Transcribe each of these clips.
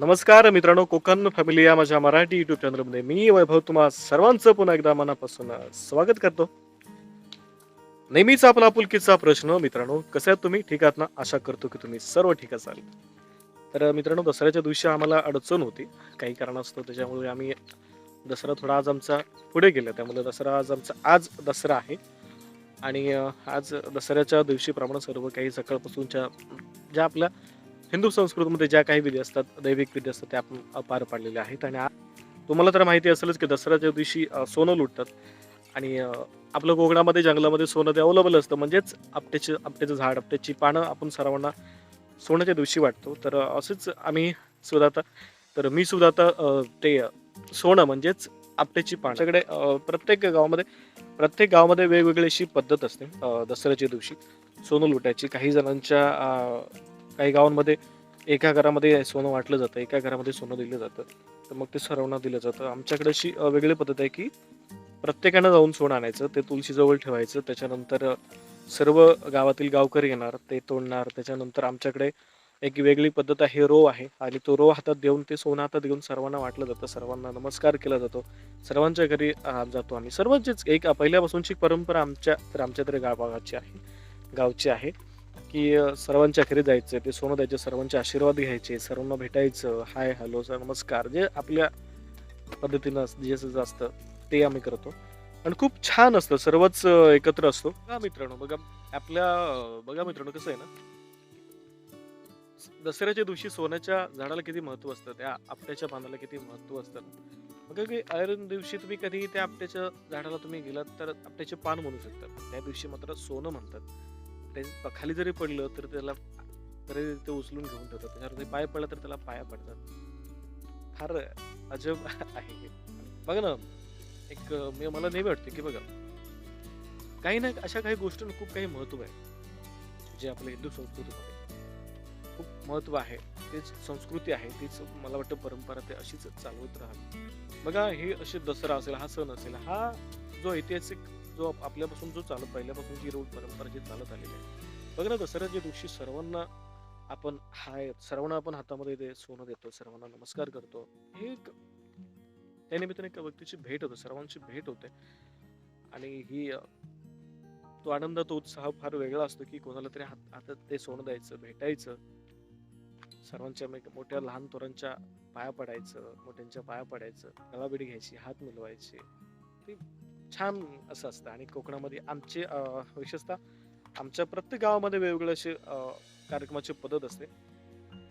नमस्कार मित्रांनो कोकण फॅमिली या माझ्या मराठी युट्यूब चॅनलमध्ये मी वैभव तुम्हा सर्वांचं पुन्हा एकदा मनापासून स्वागत करतो. नेहमीचा आपला आपुलकीचा प्रश्न मित्रांनो कसं आहे तुम्ही? ठीक आहात ना? आशा करतो की तुम्ही सर्व ठीक असाल. तर मित्रांनो दसऱ्याच्या दिवशी आम्हाला अडचण होती. काही कारणास्तव त्याच्यामुळे आम्ही दसरा थोडा आज आमचा पुढे गेला. त्यामुळे दसरा आज आमचा आज दसरा आहे. आणि आज दसऱ्याच्या दिवशीप्रमाणे सर्व काही सकाळपासूनच्या ज्या आपल्या हिंदू संस्कृतीमध्ये ज्या काही विधी असतात दैविक विधी असतात त्या आपण पार पाडलेल्या आहेत. आणि तुम्हाला तर माहिती असेलच की दसऱ्याच्या दिवशी सोनं लुटतात. आणि आपलं कोकणामध्ये जंगलामध्ये सोनं ते अवेलेबल असतं. म्हणजेच आपट्याचे आपट्याचं झाड आपट्याची पानं आपण सर्वांना सोन्याच्या दिवशी वाटतो. तर असेच असंच आम्ही सुद्धा आता तर मी सुद्धा आता ते सोनं म्हणजेच आपट्याची पानं. सगळे प्रत्येक गावामध्ये प्रत्येक गावामध्ये वेगवेगळी अशी पद्धत असते दसऱ्याच्या दिवशी सोनं लुटायची. काही जणांच्या काही गावांमध्ये एका घरामध्ये सोनं वाटलं जातं एका घरामध्ये सोनं दिलं जातं तर मग ते सर्वांना दिलं जातं. आमच्याकडे अशी वेगळी पद्धत आहे की प्रत्येकानं जाऊन सोनं आणायचं ते तुळशीजवळ ठेवायचं त्याच्यानंतर सर्व गावातील गावकरी येणार ते तोडणार त्याच्यानंतर आमच्याकडे एक वेगळी पद्धत आहे रो आहे आणि तो रो हातात देऊन ते सोनं हातात घेऊन सर्वांना वाटलं जातं सर्वांना नमस्कार केला जातो सर्वांच्या घरी जातो आम्ही. सर्वांचीच एक पहिल्यापासूनची परंपरा आमच्या तर आमच्या तरी गावाची आहे गावची आहे. की सर्वांच्या घरी जायचं ते सोनं द्यायचे सर्वांचे आशीर्वाद घ्यायचे सर्वांना भेटायचं हाय हॅलो सर नमस्कार जे आपल्या पद्धतीनं जे जसं असतं ते आम्ही करतो. आणि खूप छान असतं सर्वच एकत्र असतो. बघा मित्रांनो बघा आपल्या बघा मित्रांनो कसं आहे ना? दसऱ्याच्या दिवशी सोन्याच्या झाडाला किती महत्त्व असतं त्या आपट्याच्या पानाला किती महत्त्व असतं. मग की ऐरन दिवशी तुम्ही कधी त्या आपट्याच्या झाडाला तुम्ही गेलात तर आपट्याचे पान म्हणू शकता. त्या दिवशी मात्र सोनं म्हणतात. ते खाली जरी पडलं तर त्याला तरी ते उचलून घेऊन ठेवतात त्याच्यावर पाय पडला तर त्याला पाया पडतात. फार अजब आहे बघा ना एक मी मला नेहमी वाटते की बघा काही ना अशा काही गोष्टींना खूप काही महत्त्व आहे जे आपल्या हिंदू संस्कृतीमध्ये. खूप महत्त्व आहे. तीच संस्कृती आहे तीच मला वाटतं परंपरा ते अशीच चालवत राहावी बघा हे असे दसरा असेल हा सण असेल हा जो ऐतिहासिक जो आपल्यापासून जो चालत पहिल्यापासून जी रूढ परंपरा जी चालत आलेली आहे. बघ ना दसऱ्याच्या दिवशी सर्वांना आपण हाय सर्वांना आपण हातामध्ये ते सोनं देतो सर्वांना नमस्कार करतो. हे एक त्या निमित्ताने एका व्यक्तीची भेट होते सर्वांची भेट होते. आणि ही तो आनंद तो उत्साह फार वेगळा असतो की कोणाला तरी हात हातात ते सोनं द्यायचं भेटायचं. सर्वांच्या मोठ्या लहान थोरांच्या पाया पडायचं मोठ्यांच्या पाया पडायचं गळाबिडी घ्यायची हात मिळवायचे ते छान असं असतं. आणि कोकणामध्ये आमचे विशेषतः आमच्या प्रत्येक गावामध्ये वेगवेगळे असे कार्यक्रमाची पद्धत असते.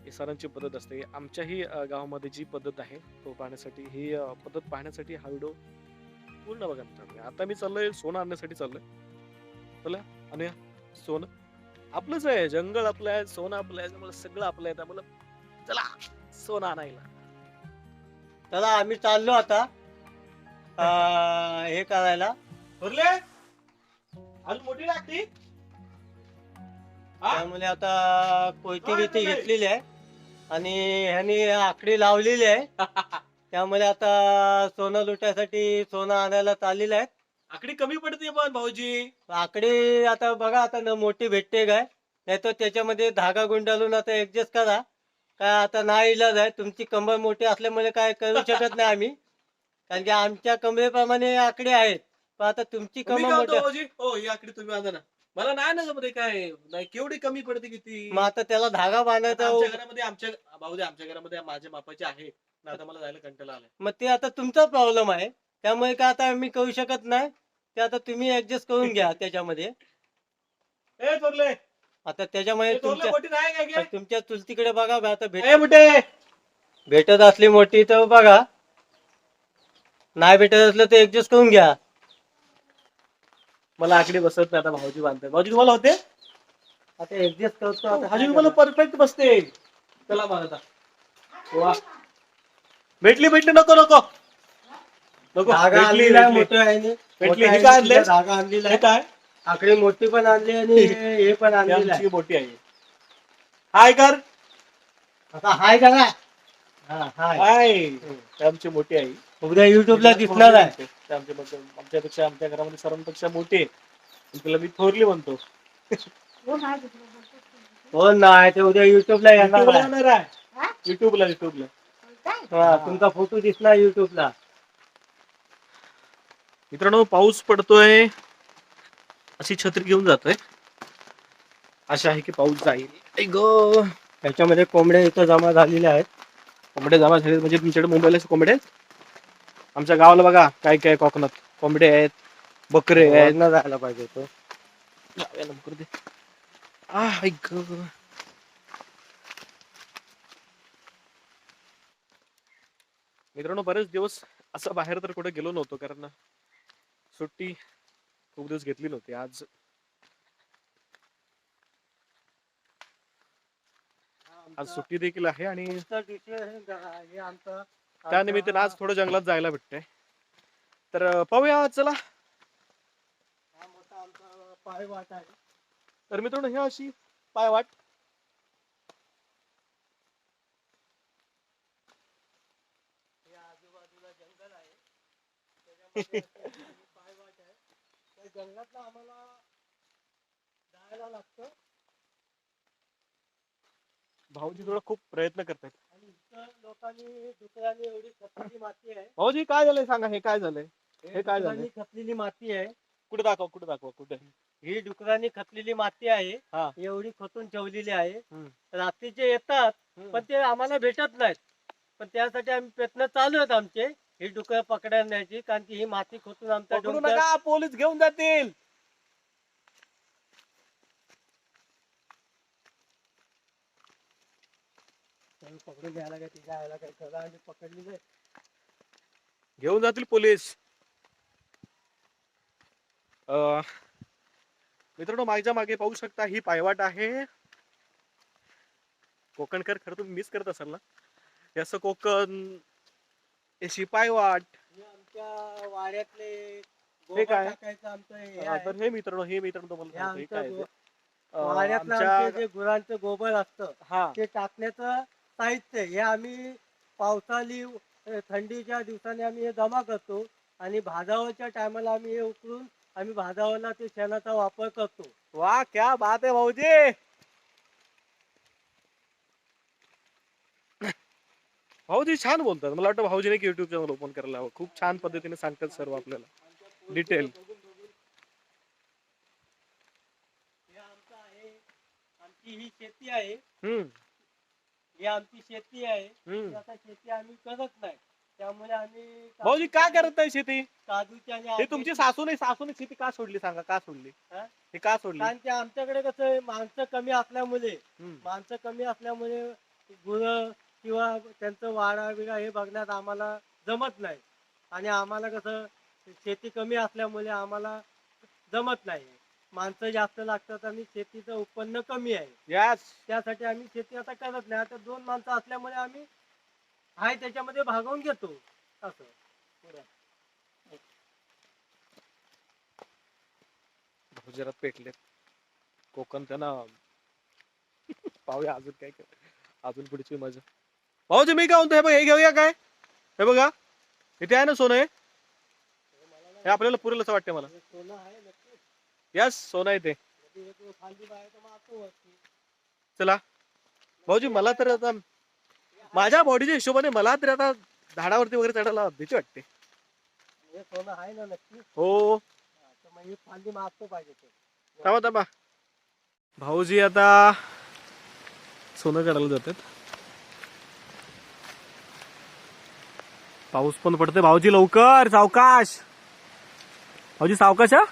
हे पद्धत असते. आमच्याही गावामध्ये जी पद्धत आहे तो पाहण्यासाठी ही पद्धत पाहण्यासाठी हा व्हिडिओ पूर्ण बघा मित्रांनो आता मी चाललोय सोनं आणण्यासाठी चाललोय. चला आणि सोनं. आपलंच आहे जंगल आपलं आहे सोनं आपलं आहे त्यामुळे सगळं आपलं आहे त्यामुळे चला सोनं आणायला. चला आम्ही चाललो आता. अं, हे करायला. भरले अजून मोठी लागती? त्यामुळे आता कोयती बिती घेतलेली आहे. आणि ह्यानी आकडी लावलेली आहे. त्यामुळे आता सोनं लुटायसाठी सोनं आणायला चाललेलं आहे आकडी कमी पडते पण भाऊजी. आकडी आता बघा आता न मोठी भेटते काय. नाही तर त्याच्यामध्ये धागा गुंडाळून आता ऍडजस्ट करा. काय आता नाही इलाज आहे. तुमची कंबर मोठी असल्यामुळे काय करू शकत नाही आम्ही. कारण की आमच्या कमरेप्रमाणे आकडे आहेत. पण आता तुमची काय मोठी भाऊजी हो ही आकडी तुम्ही आणा ना. मला नाही ना जमत हे काय. नाही केवढी कमी पडते किती? मग आता त्याला धागा बांधायचा आमच्या घरामध्ये आमच्या भाऊजी आमच्या घरामध्ये माझ्या मापाचे आहे. ना आता मला जायला कंटाळा आलाय. मग ते आता तुमचा प्रॉब्लेम आहे. त्यामुळे काय आता आम्ही करू शकत नाही? ते आता तुम्ही ऍडजस्ट करून घ्या त्याच्यामध्ये. ए थोरले! आता थोरले तुमच्या मोठी नाही काय काय तुमच्या चुलतीकडे बघा बा आता भेट ए भेटत असली मोठी तर बघा. नाही भेटत असलं तर ऍडजस्ट करून घ्या. मला आकडी बसत नाही आता भाऊजी बांधतात. भाऊजी तुम्हाला होते? आता ऍडजस्ट करतो आता भाऊजी तुम्हाला? परफेक्ट बसते. चला मला आता. वा. भेटली भेटली नको नको. नको. धागा भेटली आणलेला आहे भेटली. भेटली. हे काय आणलंय? धागा आणलेला हे आहे. काय? आकडी मोठी पण आणली आणि हे पण ही आणलेलं आहे. आमची मोठी आहे. हाय कर. आता हाय करा हा हाय. हाय. ही आमची मोठी आहे उद्या युट्यूबला दिसणार आहे. ते आमच्या आमच्यापेक्षा आमच्या घरामध्ये सर्वांपेक्षा मोठी तिला मी थोरली म्हणतो. हो नाही ते उद्या युट्यूबला येणार आहे. येणार आहे. युट्यूबला युट्यूबला हा, तुमचा फोटो दिसला युट्यूबला मित्रांनो पाऊस पडतोय. अशी छत्री घेऊन जातोय. आशा आहे की पाऊस जाईल. ऐ ग. त्याच्यामध्ये कोंबड्या इथं जमा झालेल्या आहेत. कोंबड्या जमा झाले म्हणजे तुमच्याकडे मुंबईला असे कोंबडे आहेत? आमच्या गावाला बघा काय काय कोकणात कोंबडे आहेत बकरे आहेत. वरनं जायला पाहिजे तो जाऊया लवकर दे. आ मित्रांनो बरेच दिवस असं बाहेर तर कुठे गेलो नव्हतो कारण सुट्टी खूप दिवस घेतली नव्हती आज. आज सुट्टी देखील आहे आणि आमचा विषय हे गा- हे. आमचा त्या निमित्ताने आज थोडं जंगलात जायला भेटतंय. तर पाहूया चला. पायवाट आहे. तर मित्रांनो ही अशी पायवाट. आजूबाजूला जंगल आहे. त्याच्यामध्ये पायवाट आहे. त्या आम्हाला जायला लागतं. भाऊजी थोडा खूप प्रयत्न करतात लोकांनी डुकरांनी एवढी खपलेली माती आहे. भाऊजी काय झालंय सांगा हे काय झालंय? हे काय झालंय? डुकरांनी खपलेली माती आहे. कुठे दाखवा कुठे दाखवा कुठे? ही डुकरांनी खपलेली माती आहे. हा. एवढी खतून ठेवलेली आहे. हम्म. रात्रीचे येतात पण ते आम्हाला भेटत नाहीत. पण त्यासाठी आम्ही प्रयत्न चालू आहेत आमचे. ही डुकर पकडण्याची कारण की ही माती खोतून पकडू नका पोलीस घेऊन जातील. त्याला पकडून घ्यायला काय तिच्या काय आणि पकडली घेऊन जातील पोलीस. अं, मित्रांनो माझ्या मागे पाहू शकता ही पायवाट आहे. कोकणकर खरं तुम्ही मिस करत असाल ना? हे असं कोकण हे आमच्या वाड्यातले गोबर काय? टाकायचं आमचं हे हा, आहे. तर हे मित्रांनो हे मित्रांनो तुम्हाला सांगतो, हे आमचं काय गो- ते. अं, वाड्यातलं आमचे आमच्या जे गुरांचं गोबर असतं हा. ते टाकण्याचं साहित्य हे आम्ही पावसाळी थंडीच्या दिवसाने आम्ही हे जमा करतो आणि भाजावरच्या टायमाला आम्ही हे उकळून आम्ही भाजावरला ते शेणाचा वापर करतो. वा क्या बात आहे भाऊजी! भाऊजी छान बोलतात. मला वाटतं भाऊजीने युट्यूब चॅनल ओपन करायला हवं खूप छान पद्धतीने सांगतात सर्व आपल्याला. डिटेल हे आमचं आहे. आमची ही शेती आहे. हम्म. ही आमची शेती आहे. हम्म. आता शेती आम्ही करत नाही. त्यामुळे आम्ही भाऊजी का करत नाही शेती? काजूची आणि हे आंब्याची- तुमची सासू नाही सासूने शेती का सोडली सांगा का सोडली? हा? हे का सोडली? कारण की आमच्याकडे कसं आहे, माणसं कमी असल्यामुळे हम्म. माणसं कमी असल्यामुळे गुरं किंवा त्यांचं वाडा बिडा हे बघण्यात आम्हाला जमत नाही. आणि आम्हाला कसं शेती कमी असल्यामुळे आम्हाला जमत नाही. माणसं जास्त लागतात आणि शेतीचं उत्पन्न कमी आहे. यास त्यासाठी आम्ही शेती आता करत नाही. आता दोन माणसं असल्यामुळे आम्ही हाय त्याच्यामध्ये भागवून घेतो. असं. गुजरात पेटले कोकण त्यांना पाहूया अजून काय काय. अजून पुढची मजा. भाऊजी मी काय म्हणतो? हे बघ हे घेऊया काय? हे बघा. इथे आहे ना सोनं हे? हे आपल्याला पुरेल असं वाटतं मला. हे सोनं आहे नक्की यस सोनं आहे ते. चला. भाऊजी मला तर आता माझ्या बॉडीच्या हिशोबाने मला तर आता झाडावरती वगैरे चढायला भीती वाटते. हे सोनं आहे ना नक्की? तर मग फांदी मारतो पाहिजे तो. थांबा थांबा. भाऊजी आता सोनं काढायला जातात. पाऊस पण पडते भाऊजी लवकर सावकाश. भाऊजी सावकाश हा?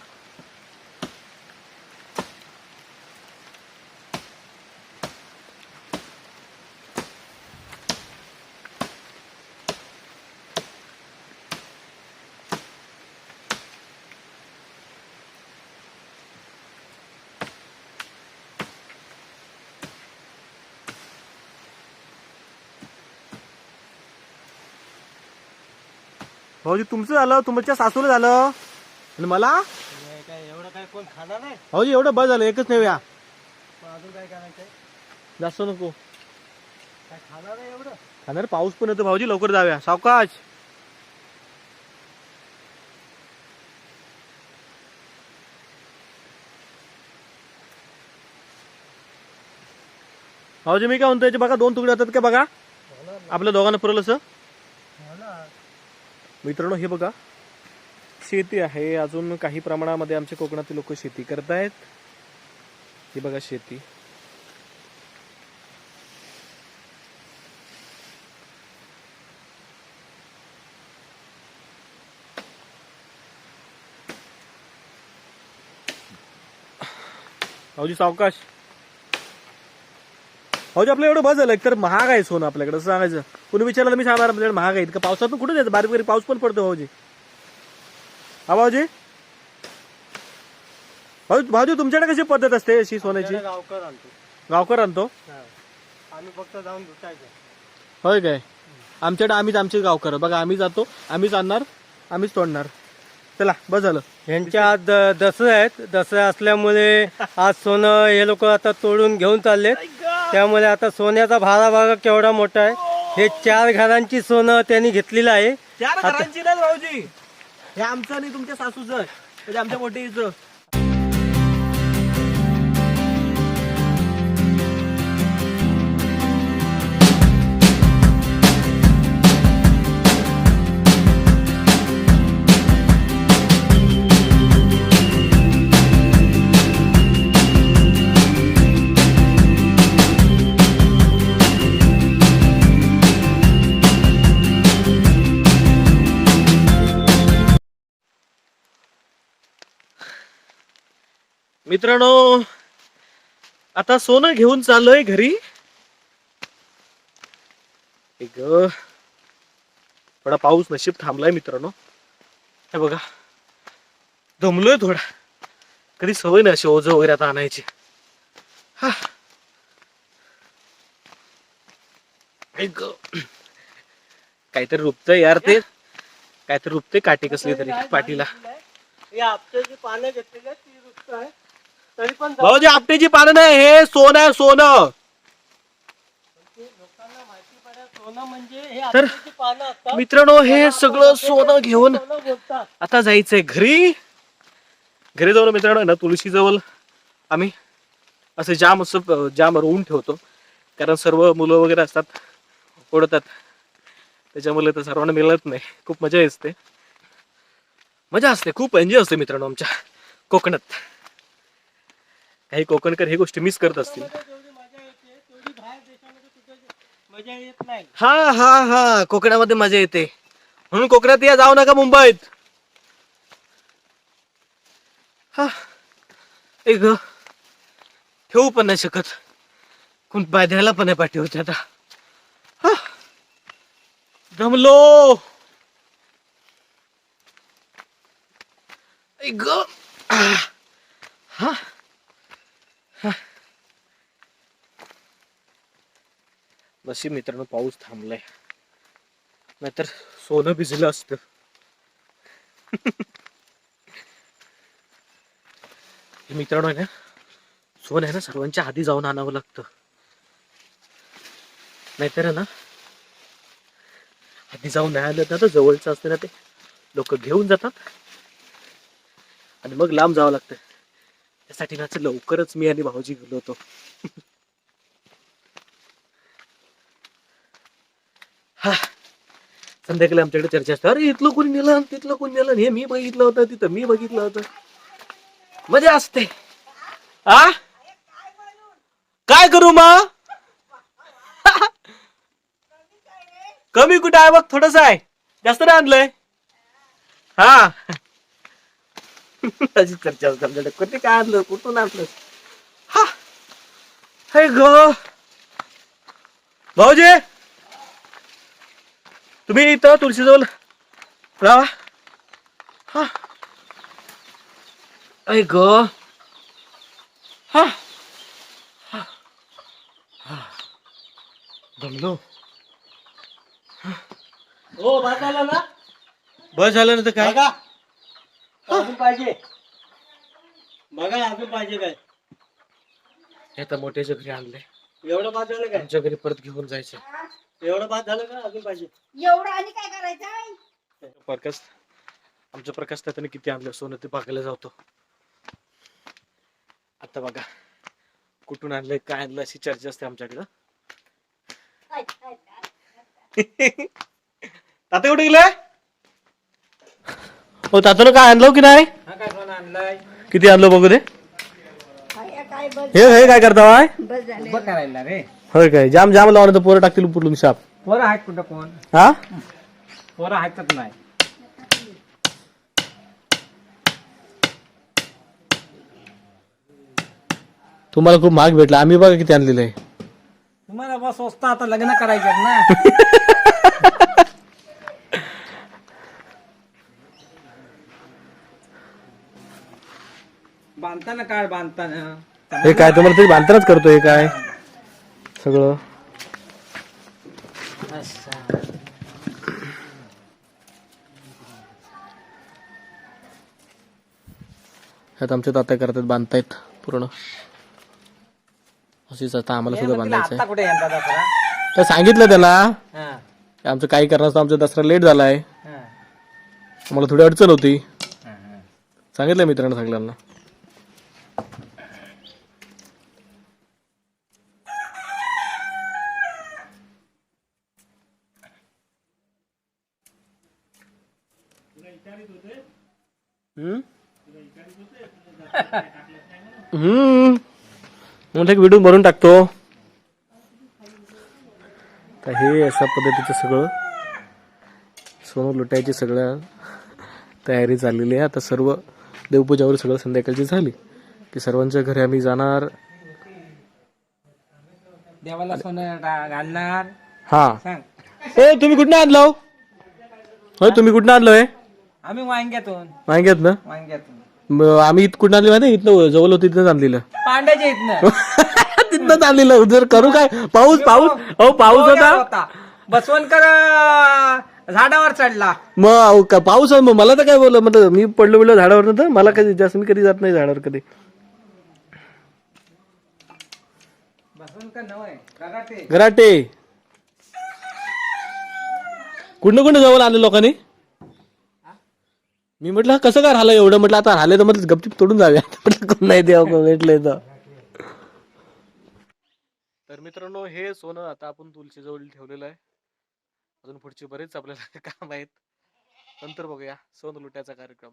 भाऊजी तुमचं झालं तुमच्या सासूला झालं. आणि मला? काय एवढं काय कोण खाणार नाही भाऊजी एवढं बस झालं एकच नाही हो या. पण अजून काय करायचं जास्त नको. काय खाणार नाही एवढं खाणार पाऊस पण येतो भाऊजी लवकर जाऊया. सावकाश. भाऊजी मी काय म्हणतो याचे बघा दोन तुकडे होतात का बघा? आपल्या दोघांना पुरलं असं? मित्रांनो हे बघा. शेती आहे. अजून काही प्रमाणामध्ये आमच्या कोकणातील लोक शेती करतायत. ही बघा शेती. अवजी सावकाश. भाऊजी आपलं एवढं बस झालं एकतर महाग आहे सोनं आपल्याकडे असं सांगायचं. कुणी विचारलं मी सांगणार आपल्याकडे महाग आहे. का पावसातून कुठे द्यायचं बारीक बारीक पाऊस पण पडतो भाऊजी. हा भाऊजी? भाऊ भाऊजी तुमच्याकडे कशी पद्धत असते अशी सोन्याची? गावकर आणतो. गावकर आणतो? हा. आम्ही फक्त जाऊन होय काय? आमच्याकडे आम्हीच आमचे गावकर बघा आम्ही जातो आम्हीच आणणार आम्हीच तोडणार. चला बस झालं. यांच्या आज दसरा आहेत. दसरा असल्यामुळे आज सोनं हे लोक आता तोडून घेऊन चाललेत. त्यामुळे आता सोन्याचा भारा भागा केवढा मोठा आहे. हे चार घरांची सोनं त्यांनी घेतलेलं आहे. चार घरांची नाही भाऊजी. हे आमचं आणि तुमच्या सासूचं. म्हणजे आमच्या मोठीचं मित्रांनो आता सोनं घेऊन चाललोय घरी. ग थोडा पाऊस नशीब थांबलाय मित्रांनो. हे बघा दमलोय थोडा. कधी सवय नाही अशी ओझ वगैरे आता आणायची. हा. काहीतरी रुपतंय यार ते. काहीतरी रुपते काटे कसली तरी पाठीला. पानं घेतलेली ती रुपत आहे भाऊजी आपटेची पानं नाही हे सोनं आहे सोनं. लोकांना माहिती पडेल सोनं म्हणजे तर मित्रांनो हे सगळं सोनं घेऊन आता जायचंय घरी. घरी जाऊन मित्रांनो ना तुळशी जवळ आम्ही असं जाम असं जाम रोवून ठेवतो. कारण सर्व मुलं वगैरे असतात ओढतात. त्याच्यामुळे तर सर्वांना मिळत नाही. खूप मजा असते मजा असते खूप एन्जॉय असते मित्रांनो आमच्या कोकणात. काही कोकणकर हे गोष्टी मिस करत असतील. हा हा हा कोकणामध्ये मजा येते. म्हणून कोकणात या जाऊ नका मुंबईत. हा. एक ठेवू पण नाही शकत. कोण पाय द्यायला पण नाही पाठी होते आता. हा. जमलो. ग. हा हा. नशीब मित्रांनो पाऊस थांबलाय. नाहीतर सोनं भिजलं असत. हे मित्रांनो आहे ना सोनं आहे ना सर्वांच्या आधी जाऊन आणावं लागतं. नाहीतर ना आधी जाऊन नाही आलं ना तर जवळचं असतं ना ते लोक घेऊन जातात. आणि मग लांब जावं लागतं. त्यासाठी नाच लवकरच मी आणि भाऊजी गेलो होतो. हा. संध्याकाळी आमच्याकडे चर्चा असते. अरे इथलं कोणी नेलं आणि तिथलं कोणी नेलं आणि हे मी बघितलं होतं तिथं मी बघितलं होतं. मजा असते. आ? काय करू मग? कमी कुठं आहे बघ थोडस आहे. जास्त नाही आणलंय. हा. अशी चर्चा आमच्याकडे. कुठे काय आणलं? कुठून आणलं? हा. हे ग. भाऊजी. तुम्ही इथं तुळशीजवळ राहा. हा. ऐ ग. हा. दमलो. हो बस झालं ना तर काय? बघा. अजून पाहिजे. बघा अजून पाहिजे काय. हे तर मोठ्याच्या घरी आणले एवढं भात झालं काय? आमच्या घरी परत घेऊन जायचे एवढं भात झालं का? अजून पाहिजे. एवढं आणि काय करायचं? प्रकाश आमच्या प्रकाश त्याने किती आणलं? सोनं ते बघायला जातो. आता बघा कुठून आणलंय काय आणलं अशी चर्चा असते आमच्याकडं. ताते कुठे गेले हो तात्यानं काय आणलं की नाही? किती आणलं बघू दे. काय काय बस हे हे काय करता झाले. करायला रे. होय काय? जाम जाम लावणं तर पोरं टाकतील उपटून शाप पोरं आहेत कुठं कोण? हा? पोरं आहेतच नाही. तुम्हाला खूप महाग भेटला. आम्ही बघा किती आणलेलं आहे. तुम्हाला बस स्वस्त आता लग्न करायचं ना. बांधताना काढ बांधताना. हे काय तुम्हाला तरी बांधतानाच करतो हे काय? सगळं. ह्यात आमच्या तात्या करतात बांधतायत पूर्ण. अशीच आता आम्हाला सुद्धा बांधायचं कुठे दसरा आहे तर सांगितलं त्याला हा, आमचं काही करण्याचं आमचा दसरा लेट झालाय. हा, आम्हाला थोडी अडचण होती. हा, हा. सांगितलं मित्रांनो सगळ्यांना. एक व्हिडिओ भरून टाकतो. तर हे अशा पद्धतीचं सगळं. सोनं लुटायची सगळं तयारी चाललेली आहे. आता सर्व देवपूजा वगैरे सगळं संध्याकाळची झाली. की सर्वांच्या घरी आम्ही जाणार. देवाला सोनं घालणार. हा. ए तुम्ही कुठनं आणलं होय तुम्ही कुठनं आणलोय आम्ही वांग्यातून. माहिती ना? वांग्यातून. मग आम्ही इथं कुठं आणलं माहिती इथनं जवळ होतं तिथनंच आणलेलं. पांड्याच्या इथनं. तिथनंच आणलेलं. जर करू काय? पाऊस पाऊस? अहो पाऊस होता. होता. बसवणकर अं, झाडावर चढला. मग अहो, का- पाऊस आहे, मग मला तर काय बोललं? म्हटलं मी पडलो बिडलो झाडावर नव्हतं. मला कधी जास्त मी कधी जात नाही झाडावर कधी. बसवणकर नव्हे रगाटे. घराटे. कुठनं कुठं जवळ आले लोकांनी? मी म्हटलं कसं काय राहिलं एवढं? म्हटलं आता राहिले तर म्हटलं गपचिप तोडून जाऊया. म्हटलं कोण नाही देवा भेटलंय तर. तर मित्रांनो हे सोनं आता आपण तुलसीजवळ ठेवलेलं आहे. अजून पुढचे बरेच आपल्याला काम आहेत. नंतर बघूया सोनं लुटायचा कार्यक्रम.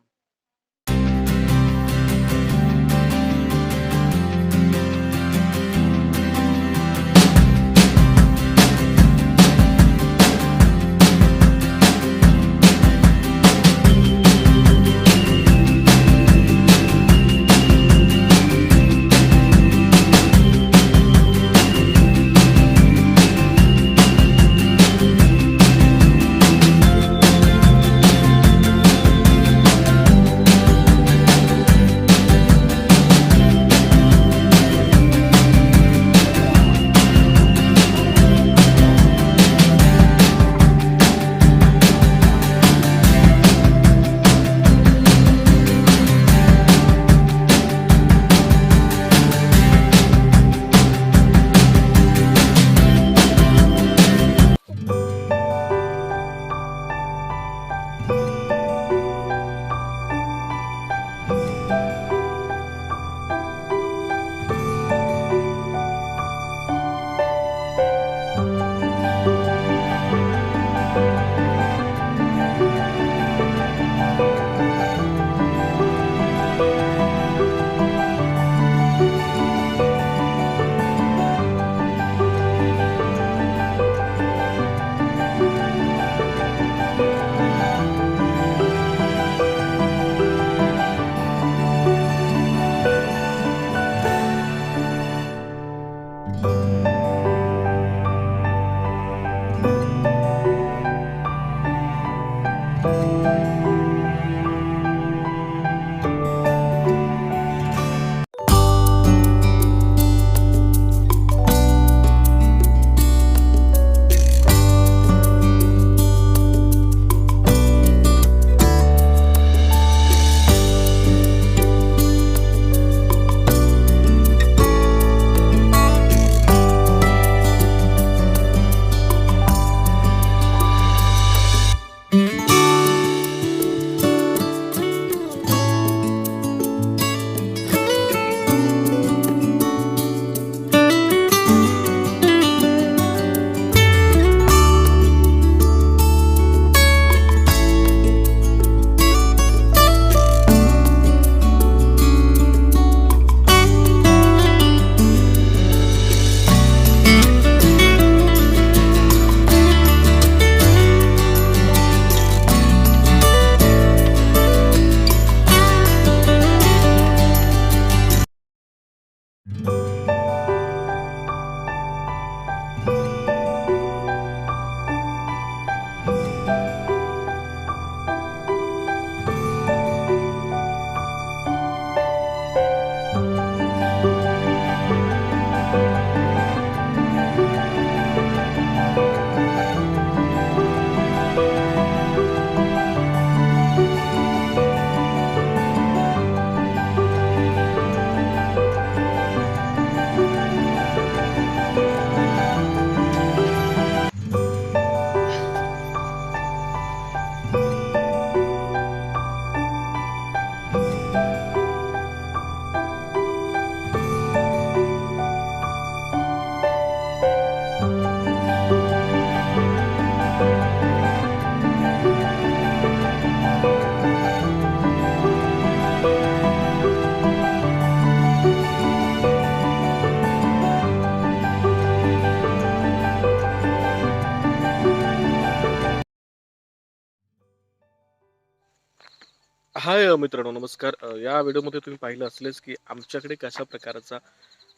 हाय मित्रांनो नमस्कार. या व्हिडिओमध्ये तुम्ही पाहिलं असलेच की आमच्याकडे कशा प्रकारचा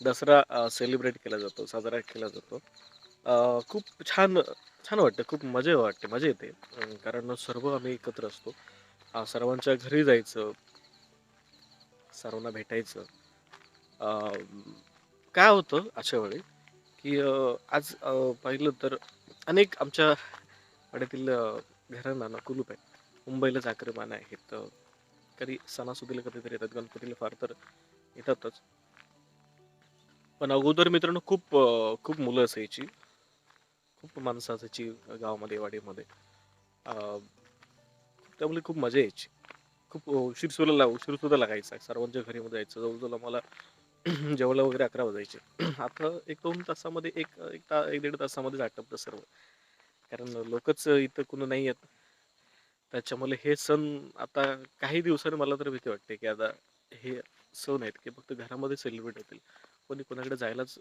दसरा सेलिब्रेट केला जातो साजरा केला जातो. खूप छान छान वाटतं खूप मजा वाटते मजा येते. कारण सर्व आम्ही एकत्र असतो. सर्वांच्या घरी जायचं सर्वांना भेटायचं. काय होतं अशा वेळी की आज पाहिलं तर अनेक आमच्या वाड्यातील घरांना ना कुलूप आहे मुंबईलाच आक्रमण आहेत. कधी सणासुदीला कधीतरी येतात गणपतीला फार तर येतातच. पण अगोदर मित्रांनो खूप खूप मुलं असायची. खूप माणसं असायची गावामध्ये वाडीमध्ये. त्यामुळे खूप मजा यायची. खूप उशीर सुद्धा उशीर सुद्धा लागायचा सर्वांच्या घरी मध्ये जायचं. जवळजवळ आम्हाला जेवायला वगैरे अकरा वाजायचे. आता एक दोन तासामध्ये एक एक ता एक दीड तासामध्ये आटपतं सर्व. कारण लोकच इथं कुणी नाही आहेत त्याच्यामुळे हे सण आता काही दिवसांनी मला तर भीती वाटते की आता हे सण आहेत की फक्त घरामध्ये सेलिब्रेट होतील. कोणी कोणाकडे जायलाच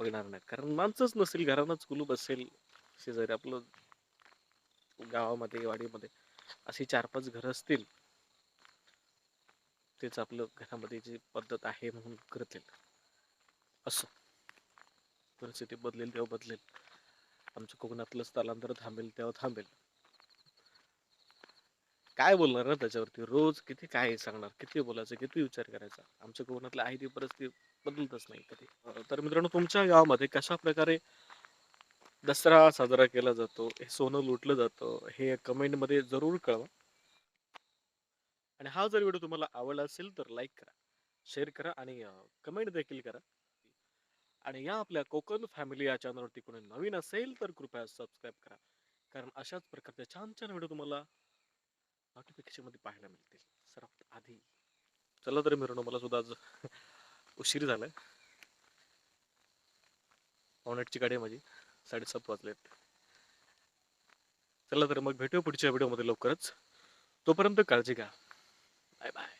बघणार नाहीत. कारण माणसंच नसेल घरानंच कुलूप असेल शेजारी आपलं गावामध्ये वाडीमध्ये अशी चार पाच घरं असतील तेच आपलं घरामध्ये जी पद्धत आहे म्हणून करतील. असं. परिस्थिती बदलेल तेव्हा बदलेल. आमच्या कोकणातलं स्थलांतर थांबेल तेव्हा थांबेल. काय बोलणार ना त्याच्यावरती? रोज किती काय सांगणार? किती बोलायचं? किती विचार करायचा? आमच्या कोकणातलं आहे ती परिस्थिती बदलतच नाही कधी. तर मित्रांनो तुमच्या गावामध्ये कशा प्रकारे दसरा साजरा केला जातो? हे सोनं लुटलं जातं? हे कमेंटमध्ये जरूर कळवा. आणि हा जर व्हिडिओ तुम्हाला आवडला असेल तर लाईक करा शेअर करा आणि कमेंट देखील करा. आणि या आपल्या कोकण फॅमिली या चॅनलवरती कोणी नवीन असेल तर कृपया सबस्क्राईब करा. कारण अशाच प्रकारचे छान छान व्हिडिओ तुम्हाला नोटिफिकेशनमध्ये पाहायला मिळतील? सर्वात आधी चला तर मित्रांनो मला सुद्धा आज उशीर झालाय. पावणेटची गाडी आहे माझी. साडेसात वाजलेत. चला तर मग भेटूया पुढच्या व्हिडिओमध्ये लवकरच. तोपर्यंत काळजी घ्या. Bye bye.